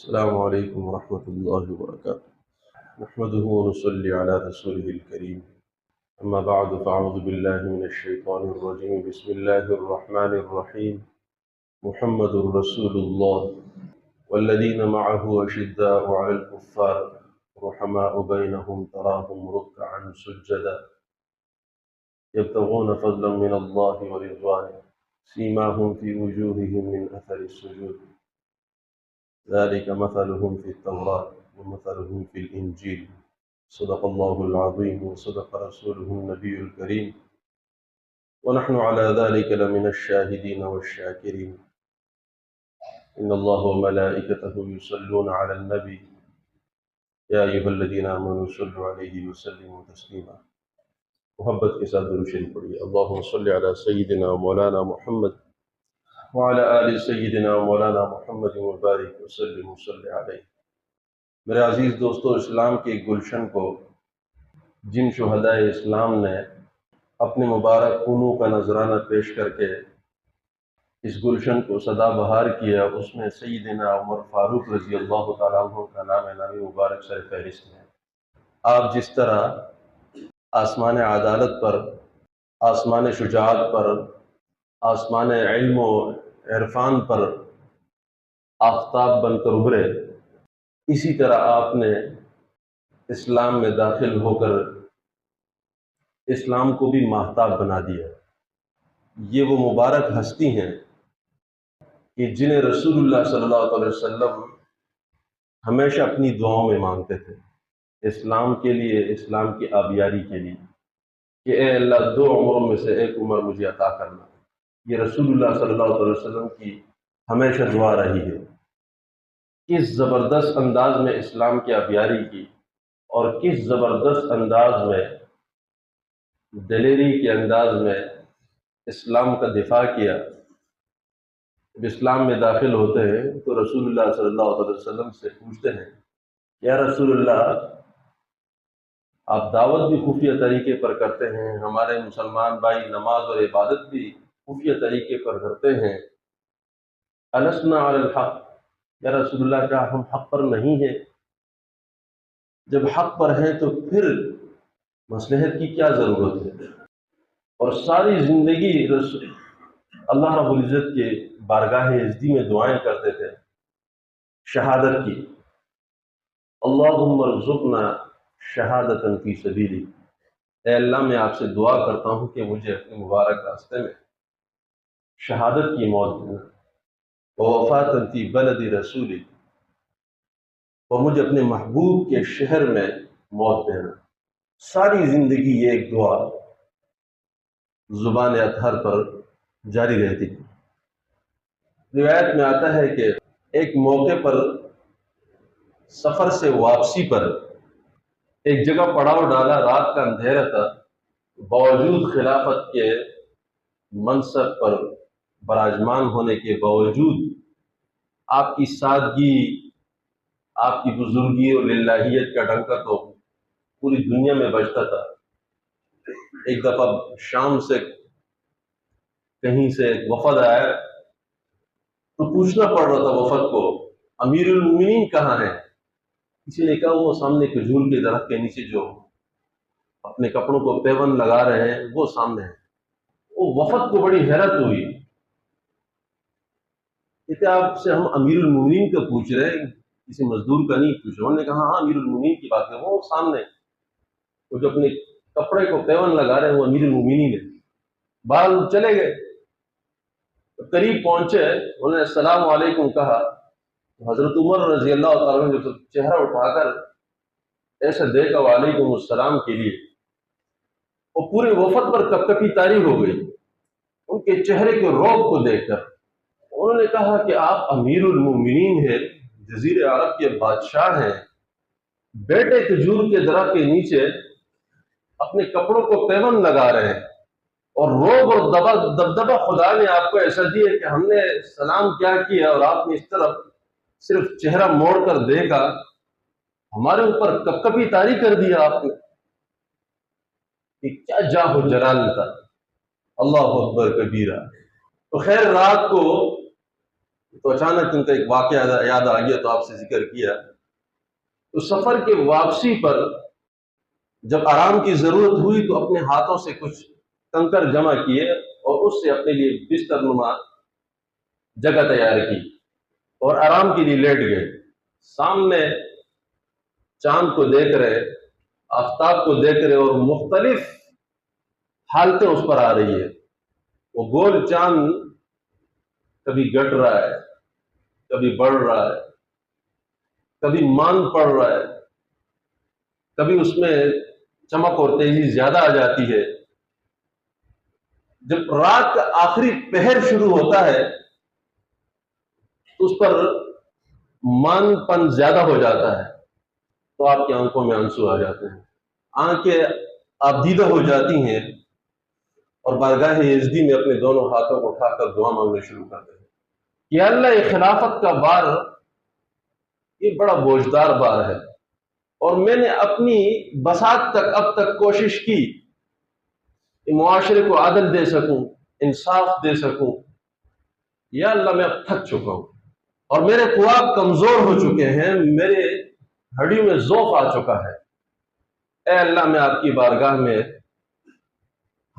السلام عليكم ورحمة الله وبركاته. نحمده ونصلي على رسوله الكريم. أما بعد فأعوذ بالله من الشيطان الرجيم. بسم الله الرحمن الرحيم. محمد رسول الله. والذين معه أشداء على الكفار. رحماء بينهم تراهم ركعا سجدا. يبتغون فضلا من الله ورضوانه. سيماهم في وجوههم من أثر السجود. ذلك مثلهم في التوراة ومثلهم في الإنجيل. صدق الله العظيم وصدق رسوله النبي الكريم. ونحن على ذلك لمن الشاهدين والشاكرين. إن الله وملائكته يصلون على النبي. يا أيها الذين آمنوا صلوا عليه وسلموا تسليما. محبت کے ساتھ اللهم صل على سيدنا ومولانا محمد وعلى آل سيدنا ومولانا محمد وبارك وسلم وصل علیہ۔ میرے عزیز دوستو، اسلام کے گلشن کو جن شہدائے اسلام نے اپنے مبارک خونوں کا نذرانہ پیش کر کے اس گلشن کو سدا بہار کیا، اس میں سیدنا عمر فاروق رضی اللہ تعالیٰ عنہ کا نام نامی مبارک سر فہرست ہے آپ جس طرح آسمان عدالت پر، آسمان شجاعت پر آسمان علم و عرفان پر آفتاب بن کر ابھرے۔ اسی طرح آپ نے اسلام میں داخل ہو کر اسلام کو بھی محتاب بنا دیا۔ یہ وہ مبارک ہستی ہیں کہ جنہیں رسول اللہ صلی اللہ علیہ وسلم ہمیشہ اپنی دعاؤں میں مانگتے تھے۔ اسلام کے لیے، اسلام کی آبیاری کے لیے کہ اے اللہ، دو عمروں میں سے ایک عمر مجھے عطا کرنا۔ یہ رسول اللہ صلی اللہ علیہ وسلم کی ہمیشہ دعا رہی ہے۔ کس زبردست انداز میں اسلام کی آبیاری کی اور کس زبردست انداز میں، دلیری کے انداز میں اسلام کا دفاع کیا۔ جب اسلام میں داخل ہوتے ہیں تو رسول اللہ صلی اللہ علیہ وسلم سے پوچھتے ہیں، یا رسول اللہ، آپ دعوت بھی خفیہ طریقے پر کرتے ہیں، ہمارے مسلمان بھائی نماز اور عبادت بھی خفیہ طریقے پر کرتے ہیں۔ السنا الحق۔ یا رسول اللہ، کیا ہم حق پر نہیں ہیں؟ جب حق پر ہیں تو پھر مصلحت کی کیا ضرورت ہے؟ اور ساری زندگی رسول اللہ رب العزت کے بارگاہ عزدی میں دعائیں کرتے تھے۔ شہادت کی۔ اللہم ارزقنا شہادت فی سبیلی۔ اے اللہ، میں آپ سے دعا کرتا ہوں کہ مجھے اپنے مبارک راستے میں شہادت کی موت۔ دینا وفات فی بلد رسولی اور مجھے اپنے محبوب کے شہر میں موت دینا۔ ساری زندگی یہ ایک دعا۔ زبان اطہر پر جاری رہتی۔ تھی روایت میں آتا ہے کہ ایک موقع پر سفر سے واپسی پر ایک جگہ پڑاؤ ڈالا، رات کا اندھیرا تھا۔ باوجود خلافت کے منصب پر براجمان ہونے کے باوجود آپ کی سادگی، آپ کی بزرگی اور للہیت کا ڈنکا تو پوری دنیا میں بجتا تھا۔ ایک دفعہ شام سے کہیں سے ایک وفد آیا تو پوچھنا پڑ رہا تھا وفد کو، امیر المومنین کہاں ہیں؟ کسی نے کہا وہ سامنے کھجور کے درخت کے نیچے جو اپنے کپڑوں کو پیون لگا رہے ہیں، وہ سامنے ہیں۔ وہ وفد کو بڑی حیرت ہوئی۔ کہ آپ سے ہم امیر المومنین کا پوچھ رہے ہیں، کسی مزدور کا نہیں پوچھ رہے انہوں نے کہا ہاں امیر المومنین کی بات ہے، وہ سامنے۔ وہ جو اپنے کپڑے کو پیون لگا رہے ہیں، وہ امیر المومنین ہے بال چلے گئے۔ قریب پہنچے، انہوں نے السلام علیکم کہا۔ حضرت عمر رضی اللہ تعالیٰ نے جو چہرہ اٹھا کر ایسے دیکھا، وعلیکم السلام کے لیے، وہ پورے وفد پر کپ کپی تاری ہو گئی۔ ان کے چہرے کے روب کو دیکھ کر انہوں نے کہا کہ آپ امیر المومنین ہیں، جزیر عرب کے بادشاہ ہیں۔ بیٹے کھجور کے درخت کے نیچے اپنے کپڑوں کو پیون لگا رہے ہیں۔ اور روب اور دبا دبدبا خدا نے آپ کو ایسا دیا کہ ہم نے سلام کیا کیا اور آپ نے اس طرف صرف چہرہ موڑ کر دیکھا۔ ہمارے اوپر کپ کپی تاری کر دیا آپ نے۔ کہ کیا جا ہو جلال تھا۔ اللہ اکبر کبیرہ۔ تو خیر رات کو تو اچانک ان کا ایک واقعہ یاد آ گیا تو آپ سے ذکر کیا۔ تو سفر کے واپسی پر جب آرام کی ضرورت ہوئی تو اپنے ہاتھوں سے کچھ کنکر جمع کیے اور اس سے اپنے لیے بستر نما جگہ تیار کی اور آرام کے لیے لیٹ گئے۔ سامنے چاند کو دیکھ رہے، آفتاب کو دیکھ رہے اور مختلف حالتیں اس پر آ رہی ہے وہ گول چاند کبھی گٹ رہا ہے، کبھی بڑھ رہا ہے، کبھی مان پڑ رہا ہے، کبھی اس میں چمک اور تیزی زیادہ آ جاتی ہے۔ جب رات کا آخری پہر شروع ہوتا ہے، اس پر مان پن زیادہ ہو جاتا ہے، تو آپ کی آنکھوں میں آنسو آ جاتے ہیں۔ آنکھیں آبدیدہ ہو جاتی ہیں اور بارگاہ یزدی میں اپنے دونوں ہاتھوں کو اٹھا کر دعا مانگنے شروع کرتے ہیں۔ کہ اللہ یہ خلافت کا بار یہ بڑا بوجھدار بار ہے۔ اور میں نے اپنی بسات تک اب تک کوشش کی کہ معاشرے کو عادل دے سکوں، انصاف دے سکوں۔ یا اللہ میں اب تھک چکا ہوں۔ اور میرے خواب کمزور ہو چکے ہیں، میرے ہڈیوں میں ذوق آ چکا ہے۔ اے اللہ، میں آپ کی بارگاہ میں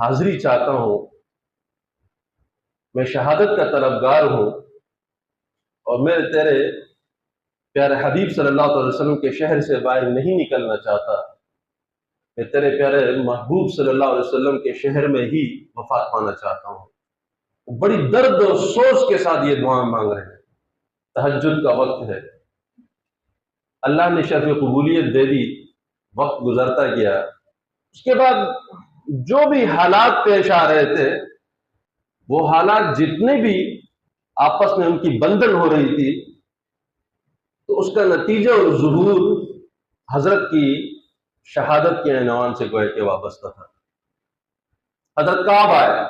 حاضری چاہتا ہوں۔ میں شہادت کا طلبگار ہوں۔ اور میں تیرے پیارے حبیب صلی اللہ علیہ وسلم کے شہر سے باہر نہیں نکلنا چاہتا، میں تیرے پیارے محبوب صلی اللہ علیہ وسلم کے شہر میں ہی وفات پانا چاہتا ہوں۔ بڑی درد اور سوچ کے ساتھ یہ دعائیں مانگ رہے ہیں۔ تحجد کا وقت ہے۔ اللہ نے شرف قبولیت دے دی، وقت گزرتا گیا۔ اس کے بعد جو بھی حالات پیش آ رہے تھے، وہ حالات جتنے بھی آپس میں ان کی بندن ہو رہی تھی، تو اس کا نتیجہ اور ظہور حضرت کی شہادت کے عنوان سے گوئے کے وابستہ تھا۔ حضرت کعب آیا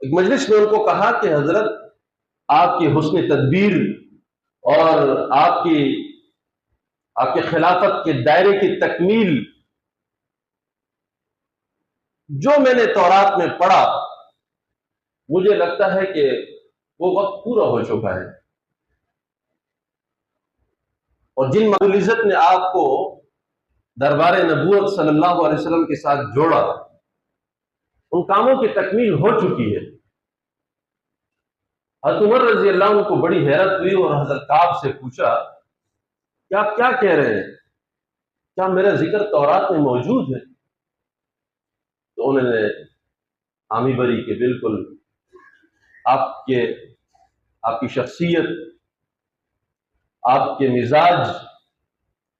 ایک مجلس نے ان کو کہا کہ حضرت، آپ کی حسن تدبیر اور آپ کی، آپ کے خلافت کے دائرے کی تکمیل، جو میں نے تورات میں پڑھا، مجھے لگتا ہے کہ وہ وقت پورا ہو چکا ہے۔ اور جن مغلزت نے آپ کو دربار نبوت صلی اللہ علیہ وسلم کے ساتھ جوڑا، ان کاموں کی تکمیل ہو چکی ہے۔ حضرت عمر رضی اللہ عنہ کو بڑی حیرت ہوئی اور حضرت کعب سے پوچھا، کہ آپ کیا کہہ رہے ہیں؟ کیا میرا ذکر تورات میں موجود ہے؟ تو انہوں نے عامی بری کے بالکل، آپ کے آپ کی شخصیت، آپ کے مزاج،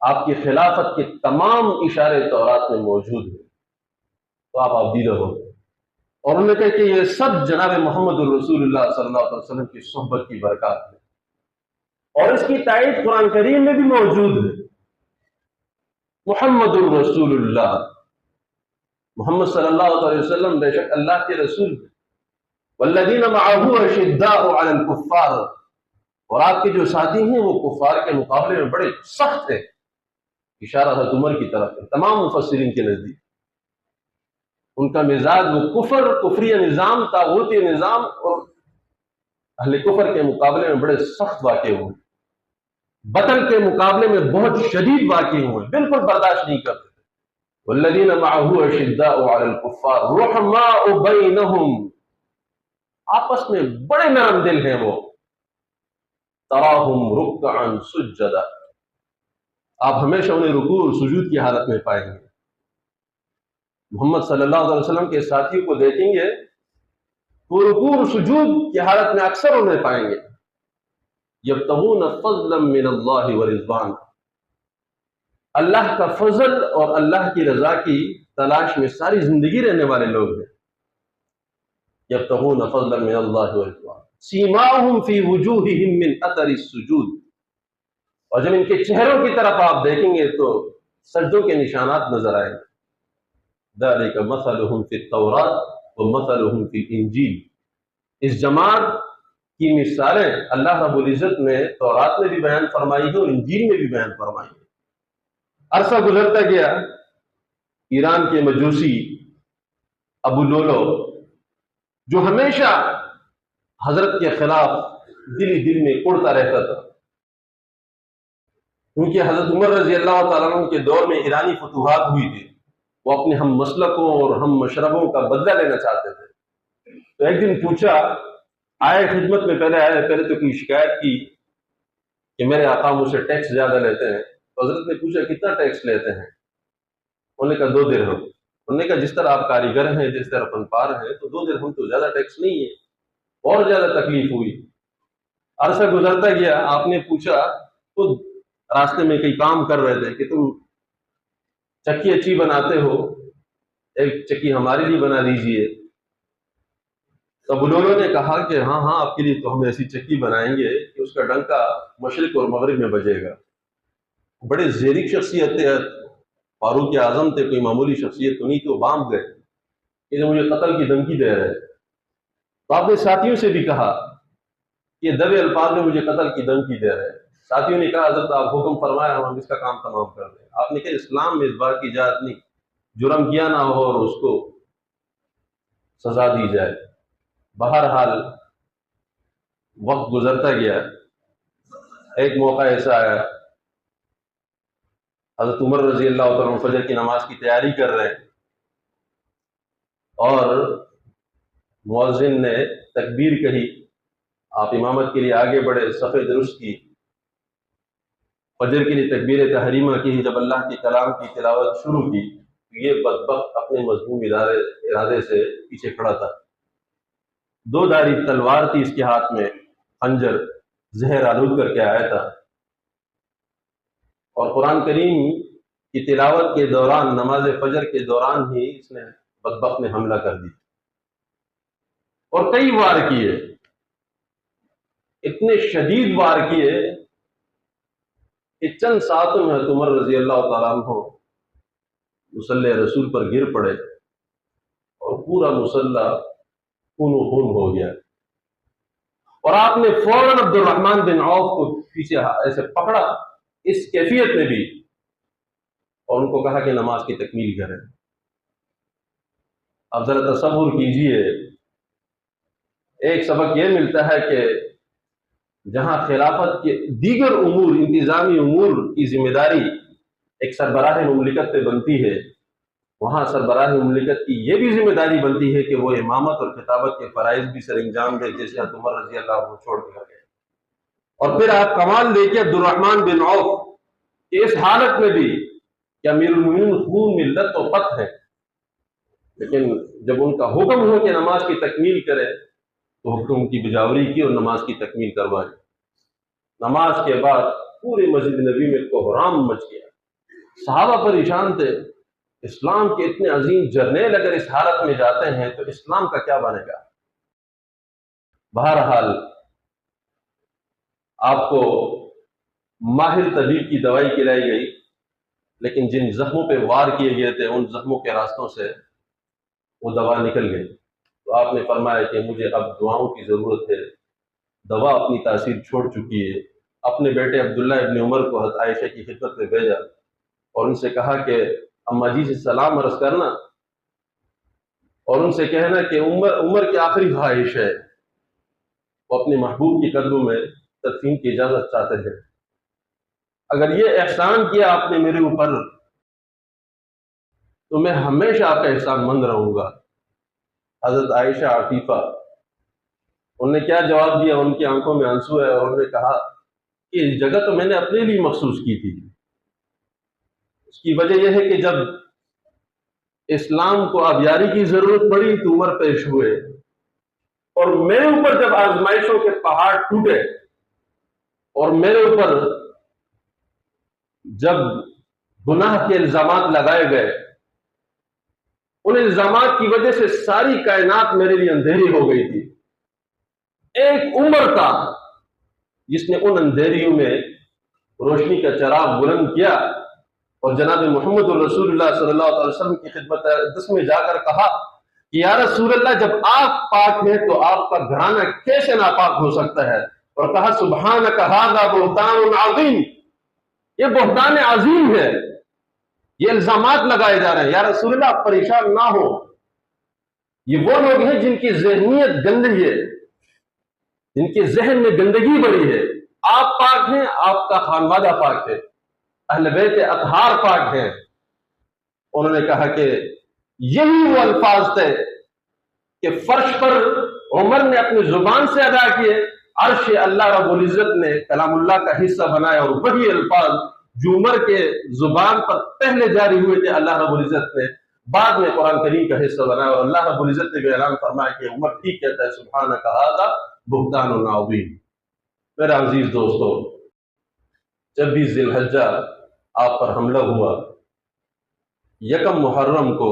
آپ کی خلافت کے تمام اشارے تورات میں موجود ہیں۔ تو آپ ابدی رہو اور انہوں نے کہا کہ یہ سب جناب محمد الرسول اللہ صلی اللہ علیہ وسلم کی صحبت کی برکات ہے۔ اور اس کی تائید قرآن کریم میں بھی موجود ہے۔ محمد الرسول اللہ محمد صلی اللہ علیہ وسلم بے شک اللہ کے رسول والذین معه اشداء علی الكفار اور آپ کے جو ساتھی ہیں وہ کفار کے مقابلے میں بڑے سخت ہیں۔ اشارہ حضرت عمر کی طرف ہے۔ تمام مفسرین کے نزدیک۔ ان کا مزاج وہ کفر کفری نظام تاغوتی نظام اور اہل کفر کے مقابلے میں بڑے سخت واقع ہوئے۔ بطل کے مقابلے میں بہت شدید واقع ہوئے۔ بالکل برداشت نہیں کرتے۔ والذین معه اشداء علی الكفار رحماء بینہم۔ آپس میں بڑے نرم دل ہیں وہ۔ تراہم رکعا سجدا آپ ہمیشہ انہیں رکوع اور سجود کی حالت میں پائیں گے۔ محمد صلی اللہ علیہ وسلم کے ساتھیوں کو دیکھیں گے پورپور سجود کی حالت میں اکثر انہیں پائیں گے۔ جب تبون فضل من اللہ و اللہ کا فضل اور اللہ کی رضا کی تلاش میں ساری زندگی رہنے والے لوگ ہیں۔ جب تبون فضل من اللہ و رضوان. سیماہم فی وجوہہم من اثر السجود. اور جب ان کے چہروں کی طرف آپ دیکھیں گے تو سجدوں کے نشانات نظر آئیں گے. ذلك مثلهم في التوراة ومثلهم في الانجیل. اس جماعت کی مثالیں اللہ رب العزت نے تورات میں بھی بیان فرمائی ہیں اور انجیل میں بھی بیان فرمائی ہیں. عرصہ گزرتا گیا. ایران کے مجوسی ابو لولو جو ہمیشہ حضرت کے خلاف دل ہی دل میں اڑتا رہتا تھا۔ کیونکہ حضرت عمر رضی اللہ تعالیٰ عنہ کے دور میں ایرانی فتوحات ہوئی تھی۔ وہ اپنے ہم مسلکوں اور ہم مشربوں کا بدلہ لینا چاہتے تھے۔ تو ایک دن پوچھا، آئے خدمت میں پہلے آئے، پہلے تو کوئی شکایت کی کہ میرے آقا مجھ سے ٹیکس زیادہ لیتے ہیں؟ تو حضرت نے پوچھا، کتنا ٹیکس لیتے ہیں؟ انہوں نے کہا، دو درہم۔ انہوں نے کہا، جس طرح آپ کاریگر ہیں، جس طرح فنپار ہیں، تو دو درہم تو زیادہ ٹیکس نہیں ہے اور زیادہ تکلیف ہوئی۔ عرصہ گزرتا گیا، آپ نے پوچھا، تو راستے میں کئی کام کر رہے تھے کہ تم چکی اچھی بناتے ہو، ایک چکی ہمارے لیے بنا دیجیے تب انہوں نے کہا کہ ہاں ہاں آپ کے لیے تو ہم ایسی چکی بنائیں گے کہ اس کا ڈنکا مشرق اور مغرب میں بجے گا۔ بڑے زیرک شخصیت فاروق اعظم تھے کوئی معمولی شخصیت تو نہیں تو باندھ گئے۔ کہ مجھے قتل کی دھمکی دے رہے تو آپ نے ساتھیوں سے بھی کہا کہ دبے الفاظ میں مجھے قتل کی دھمکی دے رہے ساتھیوں نے کہا، حضرت آپ حکم فرمایا، ہم اس کا کام تمام کر دیں۔ آپ نے کہا، اسلام میں اس بات کی اجازت نہیں۔ جرم کیا نہ ہو اور اس کو سزا دی جائے۔ بہرحال وقت گزرتا گیا۔ ایک موقع ایسا آیا حضرت عمر رضی اللہ تعالیٰ فجر کی نماز کی تیاری کر رہے ہیں۔ اور مؤذن نے تکبیر کہی۔ آپ امامت کے لیے آگے بڑھے، صفحے درست کی۔ فجر کے لیے تکبیر تحریمہ کی جب اللہ کے کلام کی تلاوت شروع کی یہ بدبخت اپنے مضمون ادارے، ارادے سے پیچھے کھڑا تھا۔ دو داری تلوار تھی اس کے ہاتھ میں، خنجر، زہر آلود کر کے آیا تھا۔ اور قرآن کریم کی تلاوت کے دوران، نماز فجر کے دوران ہی اس نے بدبخت میں حملہ کر دی اور کئی وار کیے۔ اتنے شدید وار کیے کہ چند ساتوں میں عمر رضی اللہ تعالیٰ عنہ مسلح رسول پر گر پڑے اور پورا مسلح خون و خون ہو گیا۔ اور آپ نے فوراً عبد الرحمان بن عوف کو پیچھے ایسے پکڑا۔ اس کیفیت میں بھی اور ان کو کہا کہ نماز کی تکمیل کریں۔ اب ذرا تصور کیجیے، ایک سبق یہ ملتا ہے کہ جہاں خلافت کے دیگر امور، انتظامی امور کی ذمہ داری ایک سربراہ مملکت پہ بنتی ہے، وہاں سربراہ مملکت کی یہ بھی ذمہ داری بنتی ہے کہ وہ امامت اور خطابت کے فرائض بھی سر انجام دے، جیسے عمر رضی اللہ عنہ چھوڑ دیا گیا اور پھر آپ کمال دیکھیں عبد الرحمان بن عوف اس حالت میں بھی کہ امیر المین خون ملت تو پت ہے۔ لیکن جب ان کا حکم ہو کہ نماز کی تکمیل کرے، تو حکم کی بجاوری کی اور نماز کی تکمیل کروائی نماز کے بعد پورے مسجد نبی میں کوحرام مچ گیا۔ صحابہ پریشان تھے۔ اسلام کے اتنے عظیم جرنیل اگر اس حالت میں جاتے ہیں تو اسلام کا کیا بنے گا؟ بہرحال آپ کو ماہر طبیب کی دوائی کھلائی گئی، لیکن جن زخموں پہ وار کیے گئے تھے، ان زخموں کے راستوں سے وہ دوا نکل گئی۔ تو آپ نے فرمایا کہ مجھے اب دعاؤں کی ضرورت ہے۔ دوا اپنی تاثیر چھوڑ چکی ہے۔ اپنے بیٹے عبداللہ ابن عمر کو حضرت عائشہ کی خدمت میں بھیجا اور ان سے کہا کہ، اما جی سے سلام عرض کرنا۔ اور ان سے کہنا کہ، عمر عمر کی آخری خواہش ہے۔ وہ اپنے محبوب کی قدموں میں تدفین کی اجازت چاہتے ہیں۔ اگر یہ احسان کیا آپ نے میرے اوپر، تو میں ہمیشہ آپ کا احسان مند رہوں گا۔ حضرت عائشہ، عفیفہ، انہوں نے کیا جواب دیا؟ ان کی آنکھوں میں آنسو ہے اور انہوں نے کہا کہ جگہ تو میں نے اپنے لیے مخصوص کی تھی۔ اس کی وجہ یہ ہے کہ جب اسلام کو آبیاری کی ضرورت پڑی تو عمر پیش ہوئے۔ اور میرے اوپر جب آزمائشوں کے پہاڑ ٹوٹے اور میرے اوپر جب گناہ کے الزامات لگائے گئے، ان الزامات کی وجہ سے ساری کائنات میرے لیے اندھیری ہو گئی تھی۔ ایک عمر تھا جس نے ان اندھیریوں میں روشنی کا چراغ بلند کیا اور جناب محمد الرسول اللہ صلی اللہ علیہ وسلم کی خدمت دس میں جا کر کہا کہ یا رسول اللہ، جب آپ پاک ہیں تو آپ کا گھرانہ کیسے ناپاک ہو سکتا ہے؟ اور کہا سبحان کہا بہتان عظیم۔ یہ بہتان عظیم ہے۔ یہ الزامات لگائے جا رہے ہیں۔ یا رسول اللہ آپ پریشان نہ ہو۔ یہ وہ لوگ ہیں جن کی ذہنیت گندی ہے۔ جن کے ذہن میں گندگی بڑی ہے۔ آپ پاک ہیں، آپ کا خانوادہ پاک ہے۔ اہل بیت اطہار پاک ہیں۔ انہوں نے کہا کہ یہی وہ الفاظ تھے کہ فرش پر عمر نے اپنی زبان سے ادا کیے۔ عرش اللہ رب العزت نے کلام اللہ کا حصہ بنایا اور وہی الفاظ جو کے زبان پر پہلے جاری ہوئے تھے اللہ رب العزت نے، بعد میں قرآن کریم کا حصہ بنایا اور اللہ رب العزت نے بھی اعلان فرمایا کہ عمر ٹھیک کہتا ہے سبحانہ کہا تھا بہتان و ناوین میرا عزیز دوستو، جب بھی ذی الحجہ آپ پر حملہ ہوا، یکم محرم کو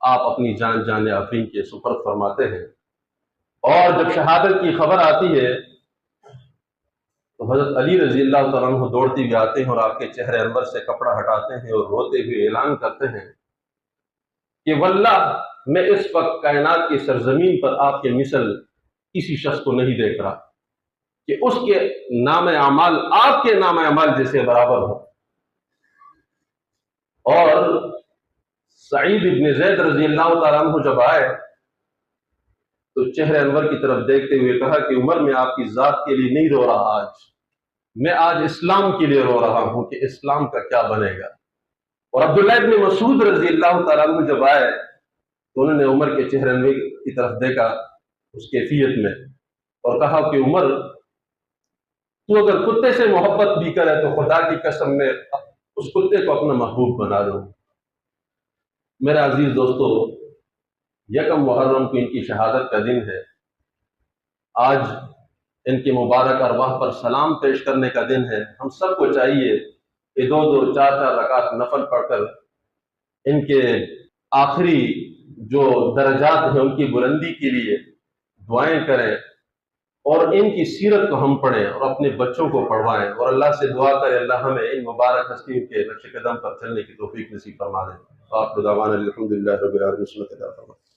آپ اپنی جان جان آفرین کے سپرد فرماتے ہیں۔ اور جب شہادت کی خبر آتی ہے، تو حضرت علی رضی اللہ تعالیٰ عنہ دوڑتے ہوئے آتے ہیں اور آپ کے چہرے انور سے کپڑا ہٹاتے ہیں اور روتے ہوئے اعلان کرتے ہیں کہ واللہ، میں اس وقت کائنات کی سرزمین پر آپ کے مثل کسی شخص کو نہیں دیکھ رہا کہ اس کے نام اعمال آپ کے نام اعمال جیسے برابر ہو اور سعید ابن زید رضی اللہ تعالیٰ عنہ جب آئے تو چہرے انور کی طرف دیکھتے ہوئے کہا کہ عمر، میں آپ کی ذات کے لیے نہیں رو رہا آج۔ میں آج اسلام کے لیے رو رہا ہوں کہ اسلام کا کیا بنے گا۔ اور عبداللہ ابن مسعود رضی اللہ تعالیٰ عنہ جب آئے، تو انہوں نے عمر کے چہرے انور کی طرف دیکھا اس کیفیت میں اور کہا کہ عمر، تو اگر کتے سے محبت بھی کرے تو خدا کی قسم میں اس کتے کو اپنا محبوب بنا دو میرا عزیز دوستو یکم محرم کو ان کی شہادت کا دن ہے۔ آج ان کے مبارک ارواح پر سلام پیش کرنے کا دن ہے۔ ہم سب کو چاہیے کہ دو دو چار چار رکعت نفل پڑھ کر ان کے آخری جو درجات ہیں ان کی بلندی کے لیے دعائیں کریں اور ان کی سیرت کو ہم پڑھیں اور اپنے بچوں کو پڑھوائیں۔ اور اللہ سے دعا کریں، اللہ ہمیں ان مبارک ہستیوں کے نقش قدم پر چلنے کی توفیق نصیب فرما دیں آپ دعوانا الحمدللہ رب العالمین